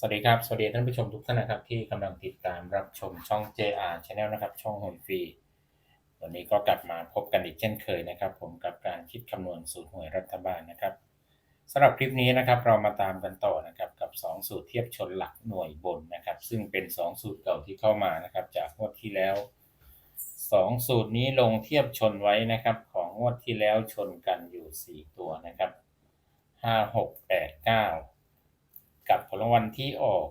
สวัสดีครับ สวัสดีท่านผู้ชมทุกท่านนะครับ ที่กำลังติดตามรับชมช่อง JR Channel นะครับ ช่องโหนฟรีวันนี้ก็กลับมาพบกันอีกเช่นเคยนะครับ ผมกับการคิดคำนวณสูตรหวยรัฐบาลนะครับสำหรับคลิปนี้นะครับเรามาตามกันต่อนะครับกับ 2 สูตรเทียบชนหลักหน่วยบนนะครับ ซึ่งเป็น 2 สูตรเก่าที่เข้ามานะครับ จากงวดที่แล้ว 2 สูตรนี้ลงเทียบชนไว้นะครับ ของงวดที่แล้วชนกันอยู่ 4 ตัวนะครับ 5 6 8 9 กับผลรางวัลที่ออก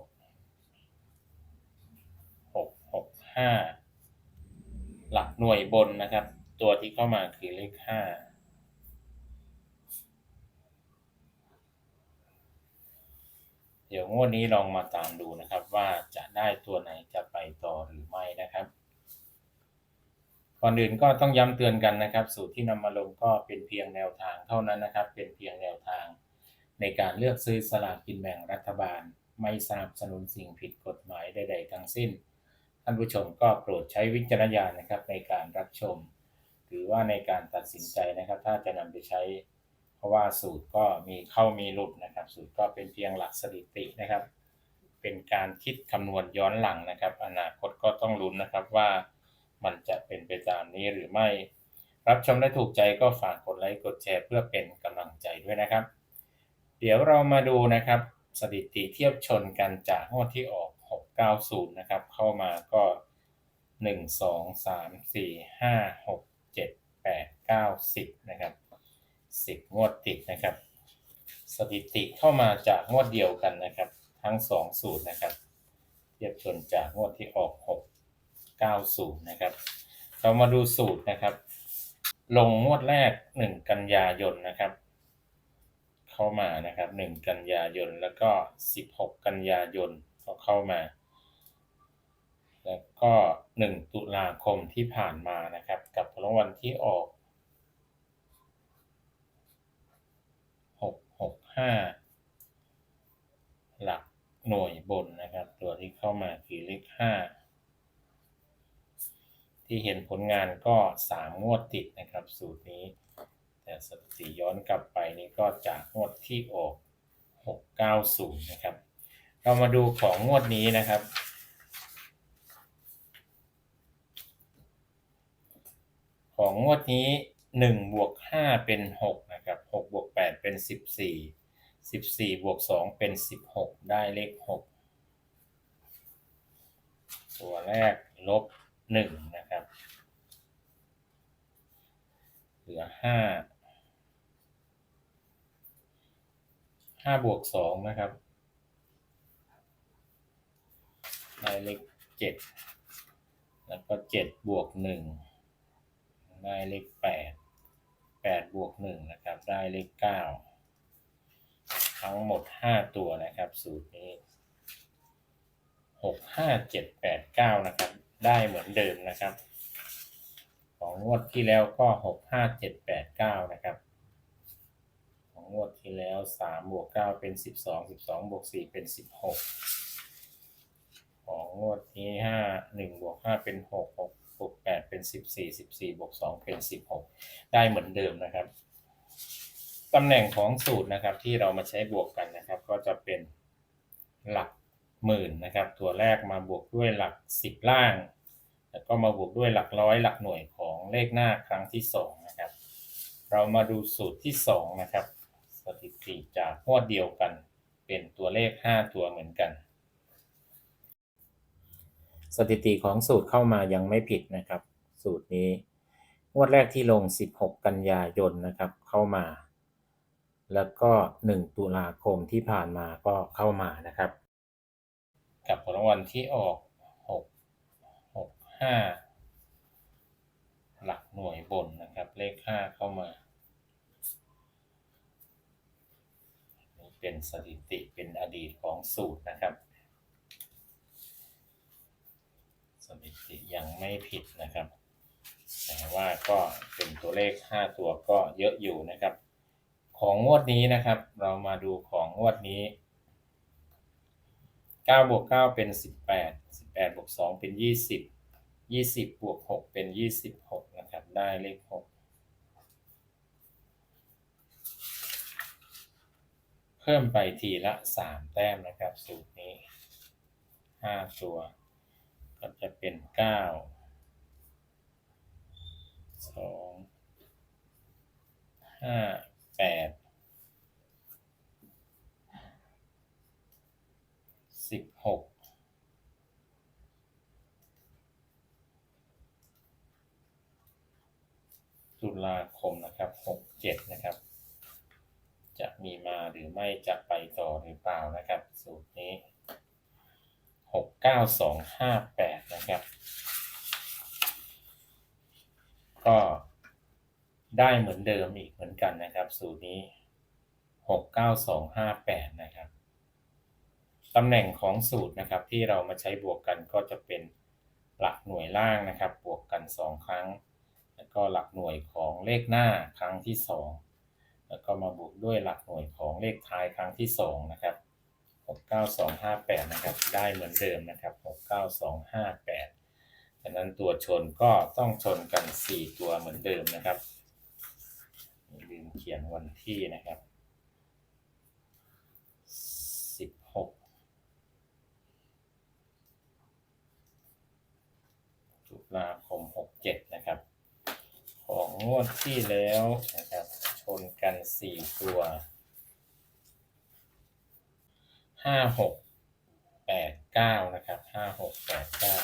6 6 5หลักหน่วยบนนะครับ ตัวที่เข้ามาคือเลข5เดี๋ยวงวดนี้ลองมาตามดูนะครับ ว่าจะได้ตัวไหนจะไปต่อหรือไม่นะครับก่อนอื่นก็ต้องย้ำเตือนกันนะครับ สูตรที่นำมาลงก็เป็นเพียงแนวทางเท่านั้นนะครับ เป็นเพียงแนวทาง ในการเลือกซื้อสลากกินแบ่งรัฐบาล ไม่สนับสนุนสิ่งผิดกฎหมายใด ๆ ทั้งสิ้น ท่านผู้ชมก็โปรดใช้วิจารณญาณนะครับในการรับชม หรือว่าในการตัดสินใจนะครับ ถ้าจะนำไปใช้ เพราะว่าสูตรก็มีเข้ามีหลุดนะครับ สูตรก็เป็นเพียงหลักสถิตินะครับ เป็นการคิดคำนวณย้อนหลังนะครับ อนาคตก็ต้องลุ้นนะครับว่ามันจะเป็นไปตามนี้หรือไม่ รับชมและถูกใจก็ฝากกดไลค์กดแชร์เพื่อเป็นกำลังใจด้วยนะครับ เดี๋ยวเรามาดูนะครับสถิติเทียบชนกันจากงวดที่ออก 690 นะครับ เข้ามาก็ 1 2 3 4 5 6 7 8 9 10 นะครับ 10 งวดติดนะครับ สถิติเข้ามาจากงวดเดียวกันนะครับ ทั้ง 2 สูตรนะครับ เทียบชนจากงวดที่ออก 690 นะครับ เรามาดูสูตรนะครับ ลงงวดแรก 1 กันยายนนะครับ เข้ามานะครับ1กันยายนแล้วก็ 16 กันยายนก็เข้ามา แล้วก็ 1 ตุลาคมที่ผ่านมานะครับกับรางวัลที่ออก 665 หลักหน่วยบนนะครับ ตัวที่เข้ามาคือเลข 5ที่เห็นผลงานก็ 3 งวดติดนะครับ สูตรนี้ สถิติย้อนกลับไปนี่ก็จากงวดที่ออก 690 นะครับ เรามาดูของงวดนี้นะครับ ของงวดนี้1บวก5เป็น 6 นะครับ6บวก8เป็น 14 14บวก2เป็น 16 ได้เลข 6 ตัวแรกลบ1นะครับ เหลือ5 ห้าบวกสองนะครับได้เลขเจ็ดแล้วก็เจ็ดบวกหนึ่งได้เลขแปดแปดบวกหนึ่งนะครับ ได้เลขเก้าทั้งหมดห้าตัวนะครับ สูตรนี้หกห้าเจ็ดแปดเก้านะครับ ได้เหมือนเดิมนะครับ ของงวดที่แล้วก็หกห้าเจ็ดแปดเก้านะครับ งวดที่แล้ว3บวก9เป็น12 12บวก4เป็น16ของงวดที่5 1บวก5เป็น6 6บวก8เป็น14 14บวก2เป็น16ได้เหมือนเดิมนะครับตำแหน่งของสูตรนะครับที่เรามาใช้บวกกันนะครับ ก็จะเป็นหลักหมื่นนะครับ ตัวแรกมาบวกด้วยหลัก10ล่าง แล้วก็มาบวกด้วยหลักร้อยหลักหน่วยของเลขหน้าครั้งที่2นะครับ เรามาดูสูตรที่2นะครับ ถิติจากงวดเดียวกัน เป็นตัวเลข 5 ตัวเหมือนกัน สถิติของสูตรเข้ามายังไม่ผิดนะครับ สูตรนี้งวดแรกที่ลง 16 กันยายนนะครับเข้ามา แล้วก็ 1 ตุลาคมที่ผ่านมาก็เข้ามานะครับ กับผลรางวัลที่ออก 6 6 5 หลักหน่วยบนนะครับเลข 5 เข้ามา เป็นสถิติเป็นอดีตของสูตรนะครับ สถิติยังไม่ผิดนะครับ แต่ว่าก็เป็นตัวเลข 5 ตัวก็เยอะอยู่นะครับ ของงวดนี้นะครับ เรามาดูของงวดนี้9บวก9เป็น 18 18บวก2เป็น 20 20บวก6เป็น 26 นะครับ ได้เลข 6 พิ่มไปทีละสามแต้มนะครับ สูตรนี้ห้าตัว ก็จะเป็นเก้าสองห้าแปดสิบหกตุลาคมนะครับหกเจ็ดนะครับ จะมีมาหรือไม่จะไปต่อหรือเปล่านะครับ สูตรนี้หกเก้าสองห้าแปดนะครับ ก็ได้เหมือนเดิมอีกเหมือนกันนะครับ สูตรนี้หกเก้าสองห้าแปดนะครับตำแหน่งของสูตรนะครับที่เรามาใช้บวกกันก็จะเป็นหลักหน่วยล่างนะครับ บวกกันสองครั้ง แล้วก็หลักหน่วยของเลขหน้าครั้งที่สอง แล้วก็มาบวกด้วยหลักหน่วยของเลขท้ายครั้งที่สองนะครับหกเก้าสองห้าแปดนะครับ ได้เหมือนเดิมนะครับหกเก้าสองห้าแปดฉะนั้นตัวชนก็ต้องชนกันสี่ตัวเหมือนเดิมนะครับลืมเขียนวันที่นะครับสิบหกตุลาคมหกเจ็ดนะครับ ของงวดที่แล้วนะ กันสี่ตัวห้าหกแปดเก้านะครับห้าหกแปดเก้า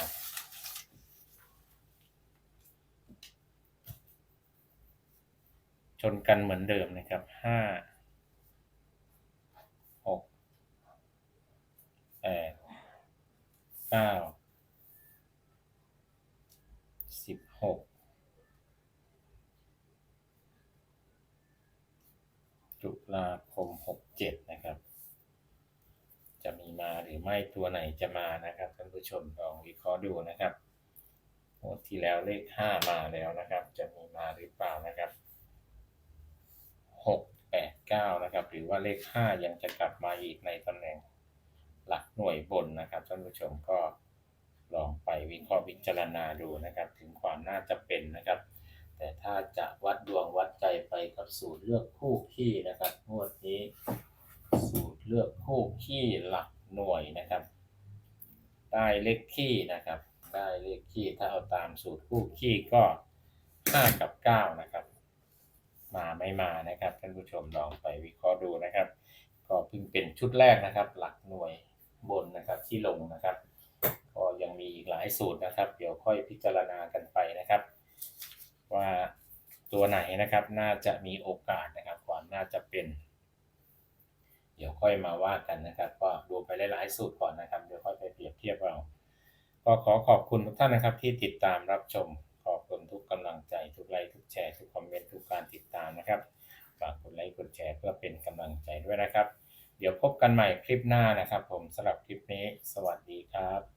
ชนกันเหมือนเดิมนะครับห้าหกแปดเก้าสิบหก ตุลาคมหกเจ็ดนะครับ จะมีมาหรือไม่ตัวไหนจะมานะครับท่านผู้ชมลองวิเคราะห์ดูนะครับงดที่แล้วเลขห้ามาแล้วนะครับ จะมีมาหรือเปล่านะครับหกแปดเก้านะครับ หรือว่าเลขห้ายังจะกลับมาอีกในตำแหน่งหลักหน่วยบนนะครับท่านผู้ชมก็ลองไปวิเคราะห์วิจารณาดูนะครับ ถึงความน่าจะเป็นนะครับ แต่ถ้าจะวัดดวงวัดใจไปกับสูตรเลือกคู่ขี้นะครับงวดนี้ สูตรเลือกคู่ขี้หลักหน่วยนะครับ ได้เลขขี้นะครับ ได้เลขขี้ถ้าเอาตามสูตรคู่ขี้ก็ห้ากับเก้านะครับ มาไม่มานะครับท่านผู้ชมลองไปวิเคราะห์ดูนะครับ ก็เพิ่งเป็นชุดแรกนะครับ หลักหน่วยบนนะครับที่ลงนะครับ ก็ยังมีอีกหลายสูตรนะครับ เดี๋ยวค่อยพิจารณากันไปนะครับ ว่าตัวไหนนะครับน่าจะมีโอกาสนะครับ ความน่าจะเป็น เดี๋ยวค่อยมาว่ากันนะครับ ก็ดูไปหลายๆสูตรก่อนนะครับเดี๋ยวค่อยไปเปรียบเทียบเอาก็ขอขอบคุณทุกท่านนะครับที่ติดตามรับชม ขอบคุณทุกกำลังใจทุกไลค์ทุกแชร์ทุกคอมเมนต์ทุกการติดตามนะครับฝากกดไลค์กดแชร์เพื่อเป็นกำลังใจด้วยนะครับ เดี๋ยวพบกันใหม่คลิปหน้านะครับ ผมสำหรับคลิปนี้ สวัสดีครับ